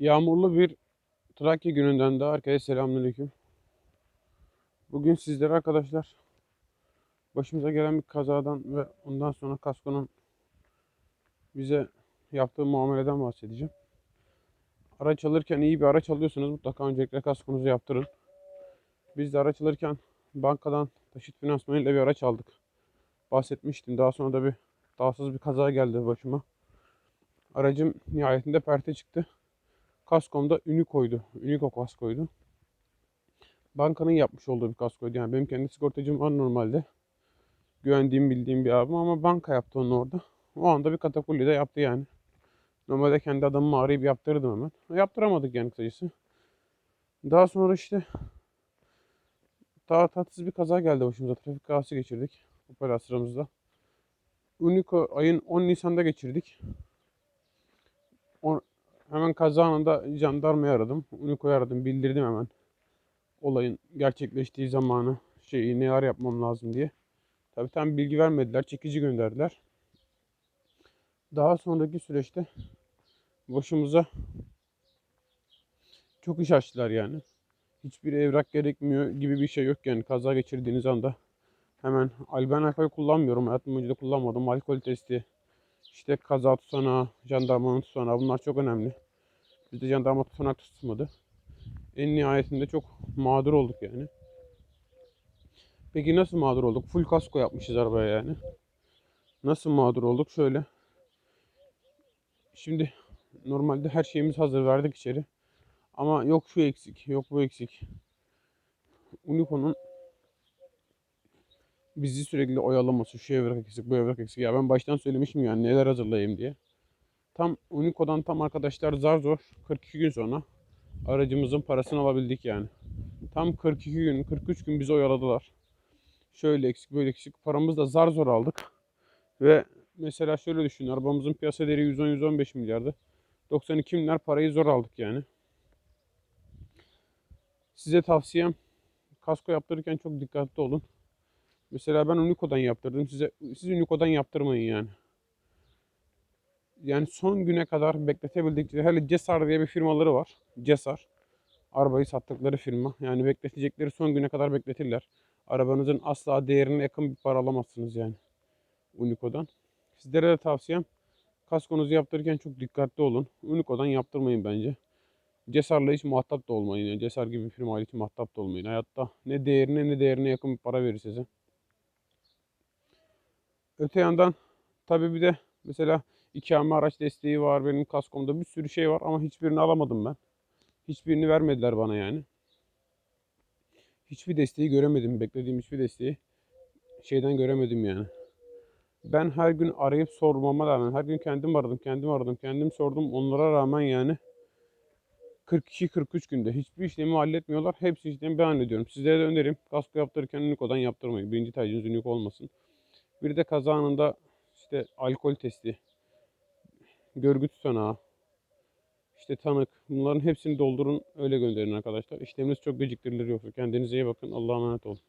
Yağmurlu bir Trakya gününden de herkese selamünaleyküm. Bugün sizlere arkadaşlar başımıza gelen bir kazadan ve ondan sonra kaskonun bize yaptığı muameleden bahsedeceğim. Araç alırken iyi bir araç alıyorsanız mutlaka öncelikle kaskonuzu yaptırın. Biz de araç alırken bankadan taşıt finansmanıyla bir araç aldık. Bahsetmiştim. Daha sonra da bir dağsız bir kaza geldi başıma. Aracım nihayetinde perte çıktı. Kaskomda Unico'ydu. Unico kaskoydu. Bankanın yapmış olduğu bir kaskoydu. Yani benim kendi sigortacım var normalde. Güvendiğim bildiğim bir abim ama banka yaptı onu orada. O anda bir katakulli de yaptı yani. Normalde kendi adamımı arayıp yaptırırdım hemen. Yaptıramadık yani kısacası. Daha sonra işte daha tatsız bir kaza geldi başımıza. Trafik kazası geçirdik. Opel sıramızda. Unico ayın 10 Nisan'da geçirdik. Hemen kaza anında jandarmayı aradım. Unico'yu aradım. Bildirdim hemen. Olayın gerçekleştiği zamanı şeyi neler yapmam lazım diye. Tabii tam bilgi vermediler. Çekici gönderdiler. Daha sonraki süreçte başımıza çok iş açtılar yani. Hiçbir evrak gerekmiyor gibi bir şey yok yani kaza geçirdiğiniz anda. Hemen ben alkol kullanmıyorum. Hayatım boyunca da kullanmadım. Alkol testi, işte kaza tutanağı, jandarmanın tutanağı bunlar çok önemli. Bizde jandarma tutanak tutmadı. En nihayetinde çok mağdur olduk yani. Peki nasıl mağdur olduk? Full kasko yapmışız arabaya yani. Nasıl mağdur olduk? Şöyle. Şimdi normalde her şeyimiz hazır verdik içeri. Ama yok şu eksik, yok bu eksik. Unico'nun bizi sürekli oyalaması, şu evrak eksik, bu evrak eksik. Ya ben baştan söylemişim yani neler hazırlayayım diye. Tam Unico'dan tam arkadaşlar zar zor 42 gün sonra aracımızın parasını alabildik yani. Tam 42 gün, 43 gün bizi oyaladılar. Şöyle eksik, böyle eksik. Paramızı da zar zor aldık. Ve mesela şöyle düşün. Arabamızın piyasa değeri 110-115 milyardı. 92 milyar parayı zor aldık yani. Size tavsiyem kasko yaptırırken çok dikkatli olun. Mesela ben Unico'dan yaptırdım. Size siz Unico'dan yaptırmayın yani. Yani son güne kadar bekletebildikleri hele Cesar diye bir firmaları var. Cesar. Arabayı sattıkları firma. Yani bekletecekleri son güne kadar bekletirler. Arabanızın asla değerine yakın bir para alamazsınız yani. Unico'dan. Sizlere de tavsiyem kaskonuzu yaptırırken çok dikkatli olun. Unico'dan yaptırmayın bence. Cesar'la hiç muhatap da olmayın. Yani Cesar gibi bir firmayla hiç muhatap da olmayın. Hayatta ne değerine ne değerine yakın bir para verir size. Öte yandan tabii bir de mesela ikame araç desteği var. Benim kaskomda bir sürü şey var ama hiçbirini alamadım ben. Hiçbirini vermediler bana yani. Hiçbir desteği göremedim. Beklediğim hiçbir desteği şeyden göremedim yani. Ben her gün arayıp sormama rağmen her gün kendim aradım, kendim aradım, kendim sordum. Onlara rağmen yani 42-43 günde hiçbir işlemi halletmiyorlar. Hepsi işlemi ben hallediyorum. Sizlere de önerim kasko yaptırırken Unico'dan yaptırmayın. Birinci tercihiniz Unico olmasın. Bir de kaza anında işte alkol testi, görgü tutanağı, işte tanık bunların hepsini doldurun öyle gönderin arkadaşlar. İşleminiz çok geciktirilir yoksa. Kendinize iyi bakın. Allah'a emanet olun.